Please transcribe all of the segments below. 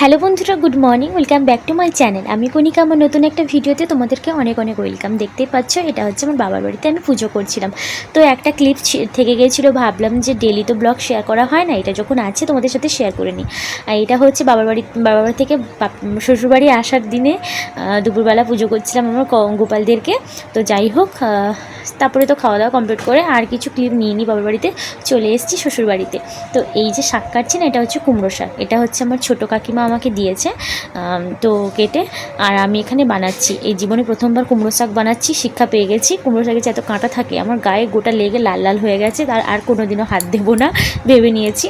Hello বন্ধুরা, good morning, welcome back to my channel. আমি কণিকা, আমার নতুন একটা ভিডিওতে তোমাদেরকে অনেক অনেক ওয়েলকাম। দেখতেই পাচ্ছ, এটা হচ্ছে আমার বাবার বাড়িতে আমি পুজো করছিলাম। তো একটা ক্লিপ থেকে গিয়েছিল, ভাবলাম যে ডেলি তো ব্লগ শেয়ার করা হয় না, এটা যখন আছে তোমাদের সাথে শেয়ার করে নিই। আর এটা হচ্ছে বাবার বাড়ি বাবার বাড়ি থেকে শ্বশুরবাড়ি আসার দিনে দুপুরবেলা পুজো করছিলাম আমার গোপালদেরকে। তো যাই হোক তারপরে তো খাওয়া দাওয়া কমপ্লিট করে আর কিছু ক্লিপ নিয়ে নিই বাবার বাড়িতে চলে এসেছি শ্বশুরবাড়িতে। তো এই যে শাক কাটছি না, এটা হচ্ছে কুমড়ো শাক। এটা হচ্ছে আমার ছোটো কাকিমা আমাকে দিয়েছে তো কেটে, আর আমি এখানে বানাচ্ছি। এই জীবনে প্রথমবার কুমড়ো শাক বানাচ্ছি, শিক্ষা পেয়ে গেছি। কুমড়ো শাকে যে এত কাঁটা থাকে, আমার গায়ে গোটা লেগে লাল লাল হয়ে গেছে, তার আর কোনো দিনও হাত দেবো না, ভেবে নিয়েছি।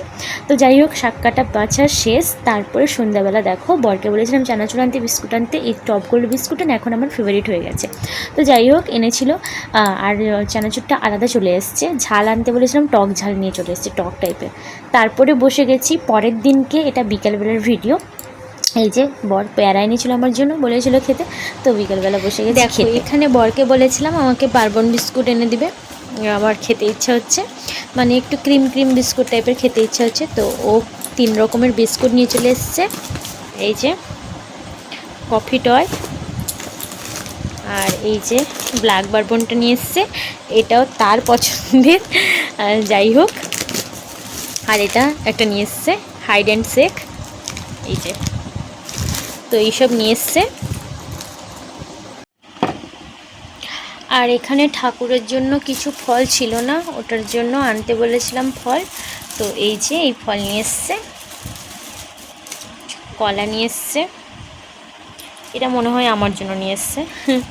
তো যাই হোক, শাক কাটা বাছা শেষ। তারপরে সন্ধ্যাবেলা দেখো, বরকে বলেছিলাম চানাচুর আনতে, বিস্কুট আনতে, এই টপ গোল্ড বিস্কুট এখন আমার ফেভারিট হয়ে গেছে। তো যাই হোক, এনেছিল আর চানাচুরটা আলাদা চলে এসছে। ঝাল আনতে বলেছিলাম, টক ঝাল নিয়ে চলে এসছে, টক টাইপের তারপরে বসে গেছি, পরের দিনকে এটা বিকালবেলার ভিডিও এই যে বর পেয়ারা এনেছিল আমার জন্য বলেছিল খেতে। তো বিকেলবেলা বসে গেছি দেখো, এখানে বরকে বলেছিলাম আমাকে বারবন বিস্কুট এনে দিবে। আমার খেতে ইচ্ছা হচ্ছে। মানে একটু ক্রিম ক্রিম বিস্কুট টাইপের খেতে ইচ্ছা হচ্ছে। তো ও তিন রকমের বিস্কুট নিয়ে চলে এসছে। এই যে কফি টয় আর এই যে ব্ল্যাক বারবনটা নিয়ে এসছে। এটাও তার পছন্দের। যাই হোক। আর এটা একটা নিয়ে এসছে হাইড অ্যান্ড সেক এই যে তো এইসব নিয়ে এসছে। আর এখানে ঠাকুরের জন্য কিছু ফল ছিল না, ওটার জন্য আনতে বলেছিলাম ফল। তো এই যে এই ফল নিয়ে এসছে, কলা নিয়ে এসছে। এটা মনে হয় আমার জন্য নিয়ে এসছে।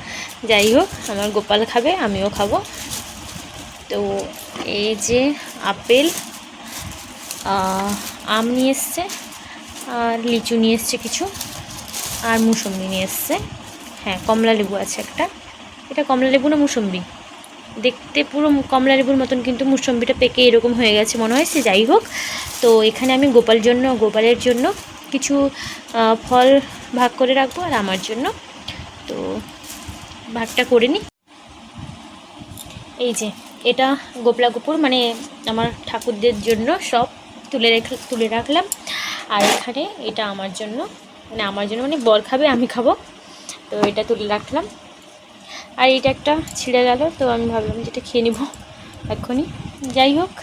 যাই হোক, আমার গোপাল খাবে, আমিও খাব। তো এই যে আপেল আম নিয়ে এসছে, আর লিচু নিয়ে এসছে কিছু। আর মুসম্বি নিয়ে এসছে। হ্যাঁ কমলা লেবু আছে একটা। এটা কমলা লেবু না মুসম্বি? দেখতে পুরো কমলা লেবুর মতন কিন্তু মুসম্বিটা পেকে এরকম হয়ে গেছে মনে হয় সে যাই হোক। তো এখানে আমি গোপাল জন্য, গোপালের জন্য কিছু ফল ভাগ করে রাখব আর আমার জন্য। তো ভাগটা করে নিই এই যে, এটা গোপলা গোপুর মানে আমার ঠাকুরদের জন্য সব তুলে রেখে, তুলে রাখলাম। আর এখানে এটা আমার জন্য। মানে আমার জন্য মানে বর খাবে, আমি খাব। তো এটা তুলে রাখলাম। আর এটা একটা ছিঁড়ে গেল, তো আমি ভাবলাম যে এটা খেয়ে নিব এক্ষুনি। যাই হোক।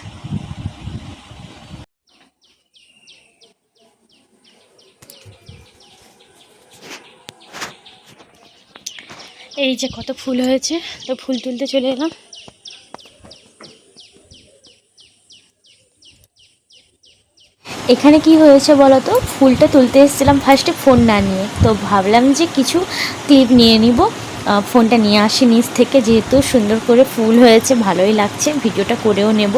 এই যে কত ফুল হয়েছে, তো ফুল তুলতে চলে এলাম। এখানে কি হয়েছে বলো তো ফুলটা তুলতে এসেছিলাম ফার্স্টে ফোন না নিয়ে। তো ভাবলাম যে কিছু ক্লিপ নিয়ে নিব। ফোনটা নিয়ে আসি নিচ থেকে, যেহেতু সুন্দর করে ফুল হয়েছে, ভালোই লাগছে, ভিডিওটা করেও নেব।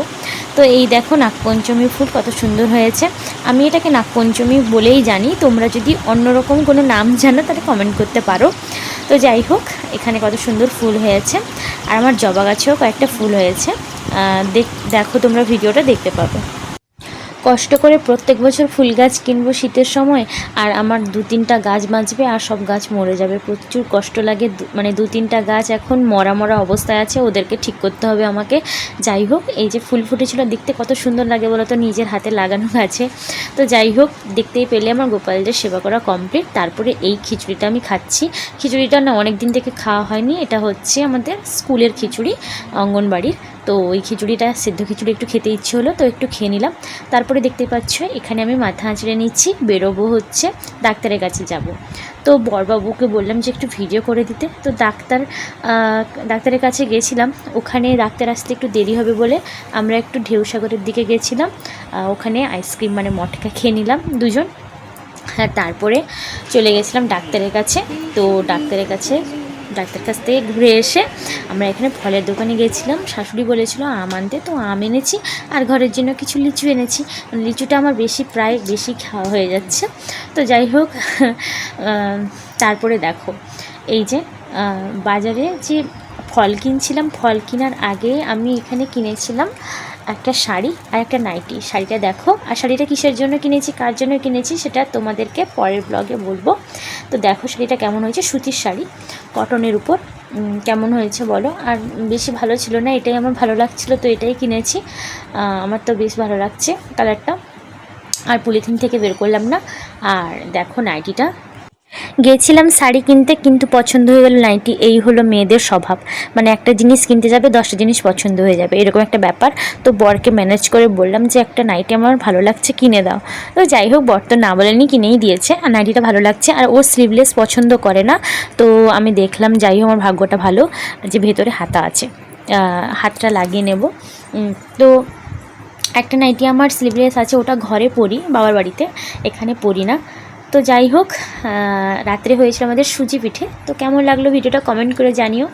তো এই দেখো নাগপঞ্চমী ফুল কত সুন্দর হয়েছে। আমি এটাকে নাগপঞ্চমী বলেই জানি। তোমরা যদি অন্যরকম কোনো নাম জানো, তাহলে কমেন্ট করতে পারো। তো যাই হোক, এখানে কত সুন্দর ফুল হয়েছে। আর আমার জবা গাছেও কয়েকটা ফুল হয়েছে। দেখ, দেখো তোমরা ভিডিওটা দেখতে পাবে। কষ্ট করে প্রত্যেক বছর ফুল গাছ কিনবো শীতের সময়, আর আমার দু তিনটা গাছ বাঁচবে আর সব গাছ মরে যাবে। প্রচুর কষ্ট লাগে মানে দু তিনটা গাছ এখন মরা মরা অবস্থায় আছে, ওদেরকে ঠিক করতে হবে আমাকে। যাই হোক, এই যে ফুল ফুটেছিল, দেখতে কত সুন্দর লাগে বলো তো নিজের হাতে লাগানো গাছে। তো যাই হোক, দেখতেই পেলে আমার গোপালদের সেবা করা কমপ্লিট তারপরে এই খিচুড়িটা আমি খাচ্ছি। খিচুড়িটা না অনেক দিন থেকে খাওয়া হয়নি, এটা হচ্ছে আমাদের স্কুলের খিচুড়ি, অঙ্গনবাড়ির। তো ওই খিচুড়িটা, সিদ্ধ খিচুড়ি একটু খেতে ইচ্ছে হলো, তো একটু খেয়ে নিলাম। তারপরে দেখতে পাচ্ছ, এখানে আমি মাথা আঁচড়ে নিচ্ছি, বেরোবো হচ্ছে, ডাক্তারের কাছে যাব। তো বরবাবুকে বললাম যে একটু ভিডিও করে দিতে। তো ডাক্তার ডাক্তারের কাছে গেছিলাম, ওখানে ডাক্তার আসতে একটু দেরি হবে বলে আমরা একটু ঢেউসাগরের দিকে গেছিলাম ওখানে আইসক্রিম মানে মটকা খেয়ে নিলাম দুজন। তারপরে চলে গেছিলাম ডাক্তারের কাছে। তো ডাক্তারের কাছে ডাক্তার কাছ থেকে ঘুরে এসে আমরা এখানে ফলের দোকানে গেছিলাম। শাশুড়ি বলেছিল, আম আনতে তো আম এনেছি আর ঘরের জন্য কিছু লিচু এনেছি। লিচুটা আমার বেশি প্রায় বেশি খাওয়া হয়ে যাচ্ছে। তো যাই হোক তারপরে দেখো, এই যে বাজারে যে ফল কিনছিলাম, ফল কেনার আগে আমি এখানে কিনেছিলাম একটা শাড়ি আর একটা নাইটি। শাড়িটা দেখো। আর শাড়িটা কিসের জন্য কিনেছি, কার জন্য কিনেছি সেটা তোমাদেরকে পরের ব্লগে বলব। তো দেখো শাড়িটা কেমন হয়েছে, সুতির শাড়ি। কটনের উপর কেমন হয়েছে বলো? আর বেশি ভালো ছিল না, এটাই আমার ভালো লাগছিল, তো এটাই কিনেছি। আমার তো বেশ ভালো লাগছে কালারটা আর পলিথিন থেকে বের করলাম না। আর দেখো নাইটিটা। গেছিলাম শাড়ি কিনতে, কিন্তু পছন্দ হয়ে গেল নাইটি এই হলো মেয়েদের স্বভাব। মানে একটা জিনিস কিনতে যাবে, দশটা জিনিস পছন্দ হয়ে যাবে। এরকম একটা ব্যাপার। তো বরকে ম্যানেজ করে বললাম যে, একটা নাইটি আমার ভালো লাগছে, কিনে দাও। তো যাই হোক, বর তো না বলেনি, কিনেই দিয়েছে। আর নাইটিটা ভালো লাগছে। আর ও স্লিভলেস পছন্দ করে না। তো আমি দেখলাম, যাই হোক, আমার ভাগ্যটা ভালো যে, ভেতরে হাতা আছে। হাতটা লাগিয়ে নেব। তো একটা নাইটি আমার স্লিভলেস আছে, ওটা ঘরে পরি, বাবার বাড়িতে। এখানে পরি না। তো যাই হোক রাত্রে হয়েছিল আমাদের সুজি পিঠে। তো কেমন লাগল ভিডিওটা কমেন্ট করে জানিও।